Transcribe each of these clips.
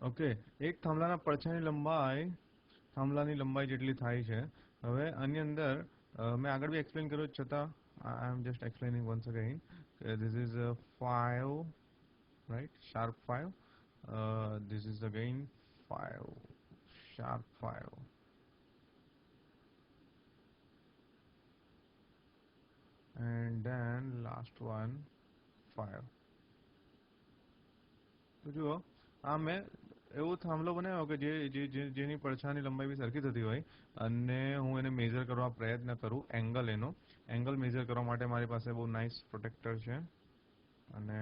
Okay એક થાંભલાના પડછાની લંબાઈ, થાંભલાની લંબાઈ જેટલી થાય છે. હવે આની અંદર મેં આગળ બી એક્સપ્લેન કર્યું છતાં I am just explaining once again this is five right sharp five this is again five sharp five and then last one 5 તો જુઓ, આ મેં એવો થાંભલો બનાવ્યો કે જે જેની પડછાની લંબાઈ બી સરખી થતી હોય અને હું એને મેઝર કરવા પ્રયત્ન કરું એંગલ એનો. એંગલ મેઝર કરવા માટે મારી પાસે બહુ નાઇસ પ્રોટેક્ટર છે. અને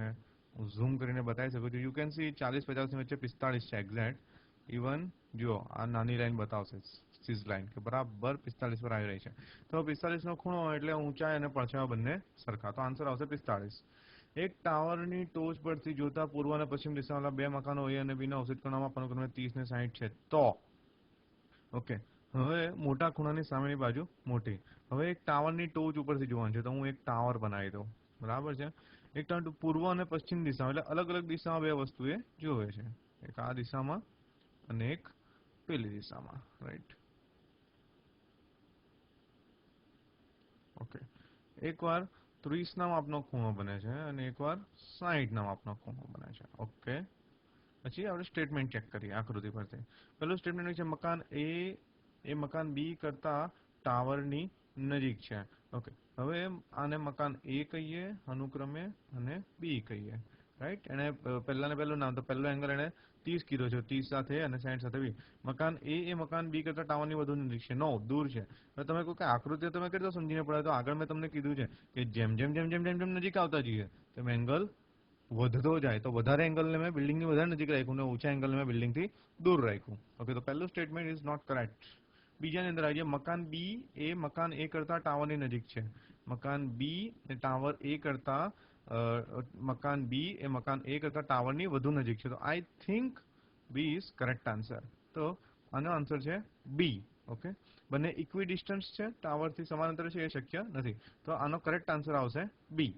હું ઝૂમ કરીને બતાવી શકું છું. યુ કેન સી ચાલીસ પચાસની વચ્ચે પિસ્તાળીસ છે એક્ઝેક્ટ ઇવન જુઓ, આ નાની લાઈન બતાવશે, સીઝ લાઈન કે બરાબર પિસ્તાળીસ પર આવી રહી છે. તો પિસ્તાળીસનો ખૂણો એટલે ઊંચાઈ અને પડછાયા બંને સરખા. તો આન્સર આવશે પિસ્તાળીસ. એક ટાવરની ટોચ પરથી જોતા પૂર્વ અને પશ્ચિમ દિશાવાળા બે મકાનો એ અને બીના અવશેષ ખૂણામાં પનુક્રમે ત્રીસ ને સાહીઠ છે. તો ઓકે હવે મોટા ખૂણાની સામેની બાજુ મોટી. હવે એક ટાવરની ટોચ ઉપરથી જોવાનું છે. તો હું એક ટાવર બનાવી દઉં. બરાબર છે? એક ટાવર પૂર્વ અને પશ્ચિમ દિશા એટલે અલગ અલગ દિશામાં બે વસ્તુ એ જોવે છે. એક આ દિશામાં અને એક પેલી દિશામાં. રાઈટ ઓકે એકવાર ત્રીસના માપનો ખૂણો બને છે અને એકવાર સાહીઠના માપનો ખૂણો બને છે. ઓકે પછી આપણે સ્ટેટમેન્ટ ચેક કરીએ, આકૃતિ પરથી. પહેલું સ્ટેટમેન્ટ છે, મકાન એ એ મકાન બી કરતા ટાવરની નજીક છે. ઓકે હવે આને મકાન એ કહીએ, અનુક્રમે અને બી કહીએ. રાઈટ એને પહેલા ને પહેલું નામ, તો પહેલો એંગલ એને ત્રીસ કીધો છે. ત્રીસ સાથે અને સાઠ સાથે બી મકાન એ એ મકાન બી કરતા ટાવરની વધુ નજીક છે. નો દૂર છે. હવે તમે કોઈ આકૃતિ તમે કરી દો સમજીને પડે તો આગળ મેં તમને કીધું છે કે જેમ જેમ જેમ જેમ જેમ જેમ નજીક આવતા જઈએ, તેમ એંગલ વધતો જાય. તો વધારે એંગલને મેં બિલ્ડિંગની વધારે નજીક રાખ્યું ને ઓછા એંગલને મેં બિલ્ડિંગથી દૂર રાખ્યું. ઓકે તો પહેલું સ્ટેટમેન્ટ ઇઝ નોટ કરેક્ટ બીજાની અંદર આવી મકાન બી એ મકાન એ કરતા ટાવરની નજીક છે. મકાન બી ને ટાવર એ કરતા મકાન બી એ મકાન એ કરતા ટાવરની વધુ નજીક છે. તો I think B is correct answer તો આનો આન્સર છે બી ઓકે બંને ઇક્વી ડિસ્ટન્સ છે. ટાવરથી સમાંતર છે એ શક્ય નથી. તો આનો કરેક્ટ આન્સર આવશે બી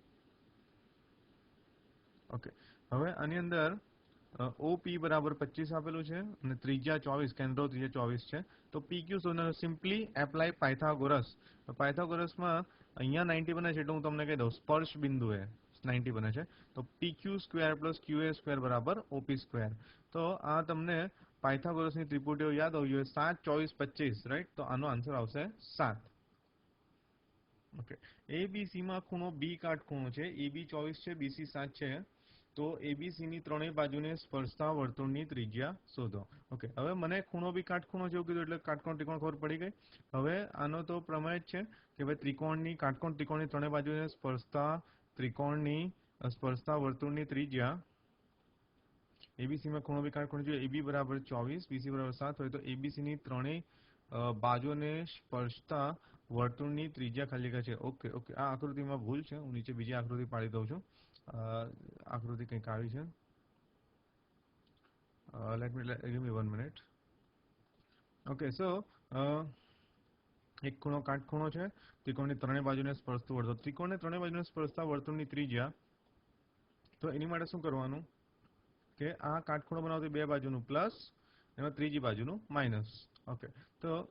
ઓકે હવે આની અંદર ઓપી બરાબર પચીસ આપેલું છે અને ત્રિજ્યા ચોવીસ, કેન્દ્રો ત્રિજ્યા ચોવીસ છે. તો P Q simply apply Pythagoras પાયથાગોરસમાં અહીંયા નાઇન્ટી બને છે એટલે હું તમને કહી દઉં સ્પર્શ બિંદુ એ નાઇન્ટી બને છે. તો પી ક્યુ એ બરાબર ઓપી તો આ તમને પાયથાગોરસની ત્રિપુટીઓ યાદ હોવી જોઈએ. સાત, ચોવીસ, પચીસ રાઈટ તો આનો આન્સર આવશે સાત. ઓકે એબીસીમાં ખૂણો બી કાટખૂણો છે. એબી ચોવીસ છે. બીસી સાત છે. તો એબીસીની ત્રણેય બાજુને સ્પર્શતા વર્તુળની ત્રિજ્યા શોધો. ઓકે હવે મને ખૂણો બી કાટખૂણો જેવું કીધું એટલે કાટકોણ ત્રિકોણ ખબર પડી ગઈ? હવે આનો તો પ્રમેય છે કે ભાઈ ત્રિકોણની, કાટકોણ ત્રિકોણની ત્રણેય બાજુને સ્પર્શતા ત્રિકોણની સ્પર્શતા વર્તુળની ત્રિજ્યા. એબીસીમાં ખૂણો વિકાર ખૂણો જોઈએ એબી બરાબર ચોવીસ બીસી બરાબર સાત હોય તો એબીસીની ત્રણેય બાજુને સ્પર્શતા વર્તુળની ત્રિજ્યા ખાલી છે. ઓકે ઓકે આ આકૃતિમાં ભૂલ છે. હું નીચે બીજી આકૃતિ પાડી દઉં છું. આકૃતિ કંઈક આવી છે. Let me give me one minute okay so એક ખૂણો કાટખૂણો છે, ત્રિકોણની ત્રણેય બાજુને સ્પર્શતું વર્તુળ. ત્રિકોણની ત્રણેય બાજુને સ્પર્શતા વર્તુળની ત્રિજ્યા. તો એની માટે શું કરવાનું? કે આ કાટખૂણો બનાવતી બે બાજુનું પ્લસ, એમાં ત્રીજી બાજુનું માઇનસ. ઓકે તો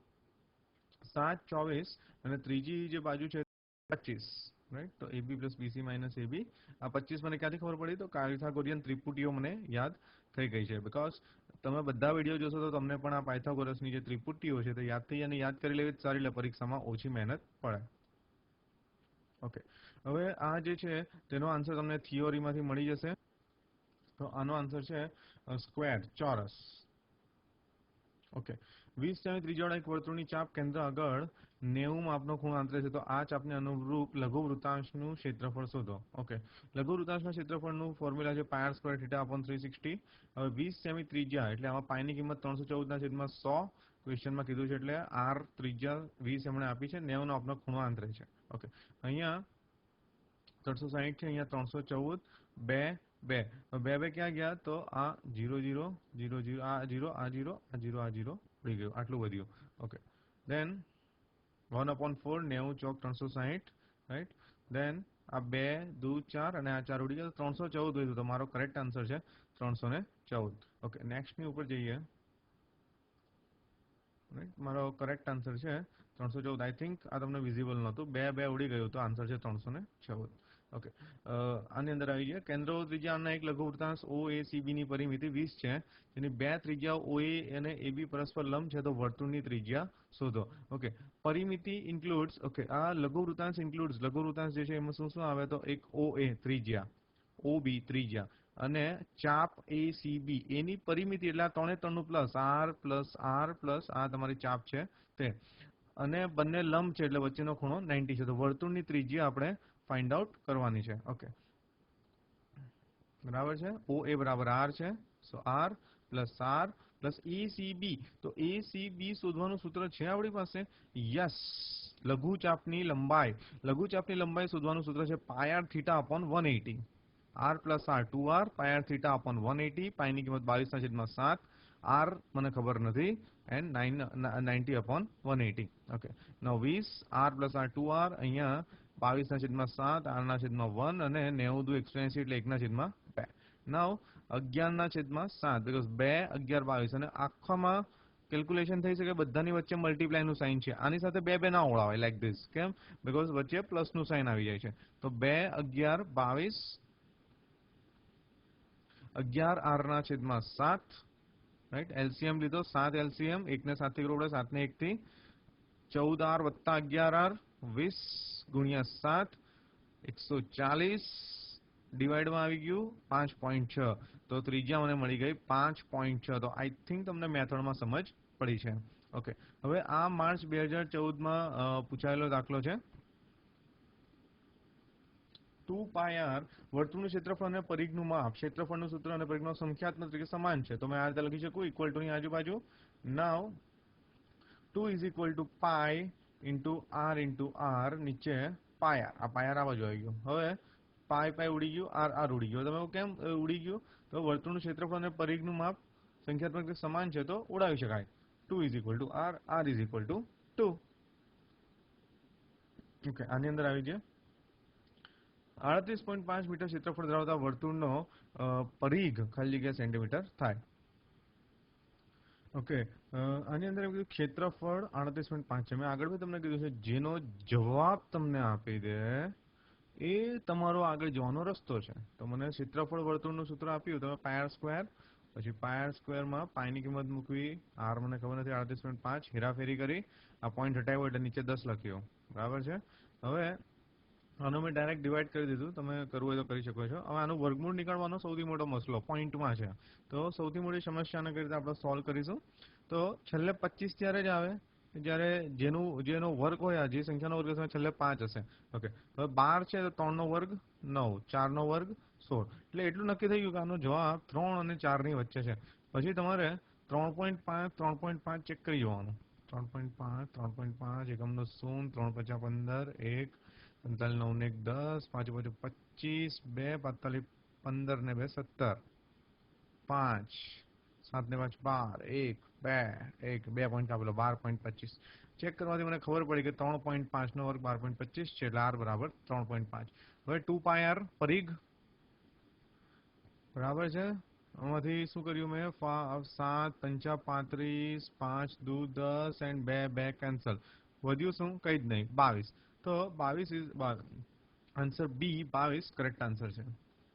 સાત, ચોવીસ અને ત્રીજી જે બાજુ છે, પચીસ. રાઈટ તો AB plus BC minus AB આ પચીસ મને ક્યાંથી ખબર પડી? તો પાયથાગોરિયન ત્રિપુટીઓ મને યાદ થઈ ગઈ છે. બીકોઝ તમે બધા વીડિયો જોશો તો તમને પણ આ પાયથાગોરસની જે ત્રિપુટીઓ છે તે યાદ થઈ અને યાદ કરી લેવી સારી એટલે પરીક્ષામાં ઓછી મહેનત પડે. ઓકે હવે આ જે છે, તેનો આન્સર તમને થિયોરીમાંથી મળી જશે. તો આનો આન્સર છે સ્ક્વેર ચોરસ. ઓકે વીસ સેમી ત્રિજ્યાવાળા એક વર્તુળની ચાપ કેન્દ્ર આગળ નેવું માપનો ખૂણો આંતરે છે તો આ ચાપને અનુરૂપ લઘુ વૃતાંશનું ક્ષેત્રફળ શોધો ઓકે લઘુ વૃતાંશના ક્ષેત્રફળનું ફોર્મ્યુલા છે pi r square theta upon three sixty હવે વીસ સેમી ત્રિજ્યા એટલે આમાં પાયની કિંમત ત્રણસો ચૌદના છેદમાં સો ક્વેશ્ચનમાં કીધું છે એટલે આર ત્રિજ્યા વીસ એમણે આપી છે નેવું આપનો ખૂણો આંતરે છે ઓકે અહીંયા ત્રણસો સાહીઠ છે અહીંયા ત્રણસો ચૌદ બે બે બે બે ક્યાં ગયા તો આ જીરો જીરો જીરો જીરો આ જીરો આ જીરો આ જીરો આ જીરો પડી ગયું આટલું વધ્યું okay then one upon four નેવું ચોક, ત્રણસો સાહીઠ રાઈટ દેન આ બે, દુ, ચાર અને આ ચાર ઉડી ગયા ત્રણસો ચૌદ હોય તો મારો કરેક્ટ આન્સર છે ત્રણસો ને ચૌદ ઓકે નેક્સ્ટની ઉપર જઈએ. રાઈટ મારો કરેક્ટ આન્સર છે ત્રણસો ચૌદ. આઈ થિંક આ તમને વિઝિબલ નહોતું. બે બે ઉડી ગયું તો આન્સર છે ત્રણસો ને ચૌદ. ઓકે આની અંદર આવી ગયા. કેન્દ્રો ત્રિજ્યાના એક લઘુ વૃત્તાંશ ઓ એ સીબી ની પરિમિતિ વીસ છે. જેની બે ત્રિજ્યા ઓ એ અને એબી પરસ્પર લંબ છે તો વર્તુળની ત્રિજ્યા શોધો. ઓકે પરિમિતિ ઇન્ક્લુડ્સ ઓકે આ લઘુ વૃત્તાંશ ઇન્ક્લુડ્સ લઘુ વૃત્તાંશ જે છે એમાં શું શું આવે તો એક ઓ એ ત્રિજ્યા ઓ બી ત્રિજ્યા અને ચાપ એ સી બી એની પરિમિતિ એટલે આ ત્રણે ત્રણનું plus R plus R plus આ તમારી ચાપ છે તે. અને બંને લંબ છે એટલે વચ્ચેનો ખૂણો 90 છે. તો વર્તુળની ત્રિજ્યા આપણે ફાઇન્ડ આઉટ કરવાની છે. ઓકે બરાબર છે? ઓ એ બરાબર આર છે. So R plus R plus A C B તો એ સી બી શોધવાનું સૂત્ર છે આપણી પાસે? યસ લઘુ ચાપની લંબાઈ. લઘુ ચાપની લંબાઈ શોધવાનું સૂત્ર છે pi R theta upon one eighty R plus R two R pi R theta upon one eighty પાયની કિંમત બાવીસના છેદમાં સાત. આર મને ખબર નથી. And nine ninety upon one eighty okay નવ વીસ R plus R two R અહીંયા બાવીસના છેદમાં સાત આરના છેદમાં વન અને નેવું દુ એકસો એસી એટલે એકના છેદમાં બે. નવ અગિયારના છેદમાં સાત બીકોઝ બે, અગિયાર, બાવીસ અને આખામાં કેલ્ક્યુલેશન થઈ શકે બધાની વચ્ચે મલ્ટીપ્લાયનું સાઇન છે. આની સાથે બે બે ના ઓળાવાય લાઈક ધીસ કેમ? બીકોઝ વચ્ચે પ્લસનું સાઇન આવી જાય છે. તો બે, અગિયાર, બાવીસ, અગિયાર આર ના છેદમાં સાત રાઈટ એલસીએમ લીધો, સાત એલસીએમ એકને સાતથી કરોડ સાતને એકથી ચૌદ આર વત્તા અગિયાર આર વીસ. ગુણ્યા સાત, એકસો ચાલીસ ડિવાઈડમાં આવી ગયું પાંચ પોઈન્ટ છ. તો ત્રીજા મને મળી ગઈ પાંચ પોઈન્ટ છ. તો આઈ થિંક તમને મેથડમાં સમજ પડી છે. ઓકે હવે આ માર્ચ બે હજાર ચૌદમાં પૂછાયેલો દાખલો છે. ટુ પાય આર વર્તુળનું ક્ષેત્રફળ અને પરિઘનું માપ. ક્ષેત્રફળનું સૂત્ર અને પરિઘનો સંખ્યાત્મક તરીકે સમાન છે. તો મેં આ રીતે લખી શકું. ઇક્વલ ટુ ની આજુબાજુ. Now two is equal to pi into R into R નીચે પાય. આર આ પાય આર આ બાજુ આવી હવે પાય પાય ઉડી ગયું આર આર ઉડી ગયું. તમે કેમ ઉડી ગયું? તો વર્તુળનું ક્ષેત્રફળ અને પરિઘનું માપ સંખ્યાત્મક સમાન છે તો ઉડાવી શકાય. Two is equal to R R is equal to two okay આની અંદર આવી ગયા. આડત્રીસ પોઈન્ટ પાંચ મીટર ક્ષેત્રફળ ધરાવતા વર્તુળનો પરિઘ ખાલી જગ્યા સેન્ટીમીટર થાય. ઓકે આની અંદર એમ કીધું ક્ષેત્રફળ આડત્રીસ પોઈન્ટ પાંચ છે. મેં આગળ બી તમને કીધું છે, જેનો જવાબ તમને આપી દે એ તમારો આગળ જવાનો રસ્તો છે. તો મને ક્ષેત્રફળ વર્તુળનું સૂત્ર આપ્યું, તમે પાયર સ્ક્વેર પછી પાયર સ્ક્વેરમાં પાયની કિંમત મૂકવી આર મને ખબર નથી, આડત્રીસ પોઈન્ટ પાંચ, હેરાફેરી કરી, આ પોઈન્ટ હટાવ્યો એટલે નીચે દસ લખ્યો. બરાબર છે? હવે આનો મેં ડાયરેક્ટ ડિવાઈડ કરી દીધું, તમે કરવું હોય તો કરી શકો છો. હવે આનું વર્ગમૂળ નીકળવાનો સૌથી મોટો મસલો પોઈન્ટમાં છે. તો સૌથી મોટી સમસ્યાને કઈ રીતે આપણે સોલ્વ કરીશું? તો છેલ્લે પચીસ ત્યારે જ આવે. જ્યારે જેનું, જેનો વર્ગ હોય જે સંખ્યાનો વર્ગ હશે છેલ્લે પાંચ હશે. ઓકે હવે બાર છે, તો ત્રણનો વર્ગ નવ, ચારનો વર્ગ સોળ. એટલે એટલું નક્કી થઈ ગયું કે આનો જવાબ ત્રણ અને ચારની વચ્ચે છે. પછી તમારે ત્રણ પોઈન્ટ પાંચ, ત્રણ પોઈન્ટ પાંચ ચેક કરી જવાનું. ત્રણ પોઈન્ટ પાંચ, ત્રણ પોઈન્ટ પાંચ, એકમનો શૂન્ય, ત્રણ પચાસ પંદર, એક પંતાલીસ નવ ને એક દસ, પાંચ પાંચ પચીસ, બે પાંતાલીસ પંદર ને બે સત્તર. પાંચ. સાત ને પાંચ બાર, એક, બે એક, બે પોઈન્ટ આપેલો બાર પોઈન્ટ પચીસ. ચેક કરવાથી મને ખબર પડી કે ત્રણ પોઈન્ટ પાંચનો વર્ગ બાર પોઈન્ટ પચીસ છે એટલે આર બરાબર ત્રણ પોઈન્ટ પાંચ. હવે ટુ પાય આર બરાબર છે? આમાંથી શું કર્યું મેં? સાત, પંચા, પાંત્રીસ, પાંચ, દુ, દસ એન્ડ બે બે કેન્સલ વધ્યું શું? કઈ જ નહીં. બાવીસ. તો બાવીસ ઇઝ આન્સર બી બાવીસ કરેક્ટ આન્સર છે.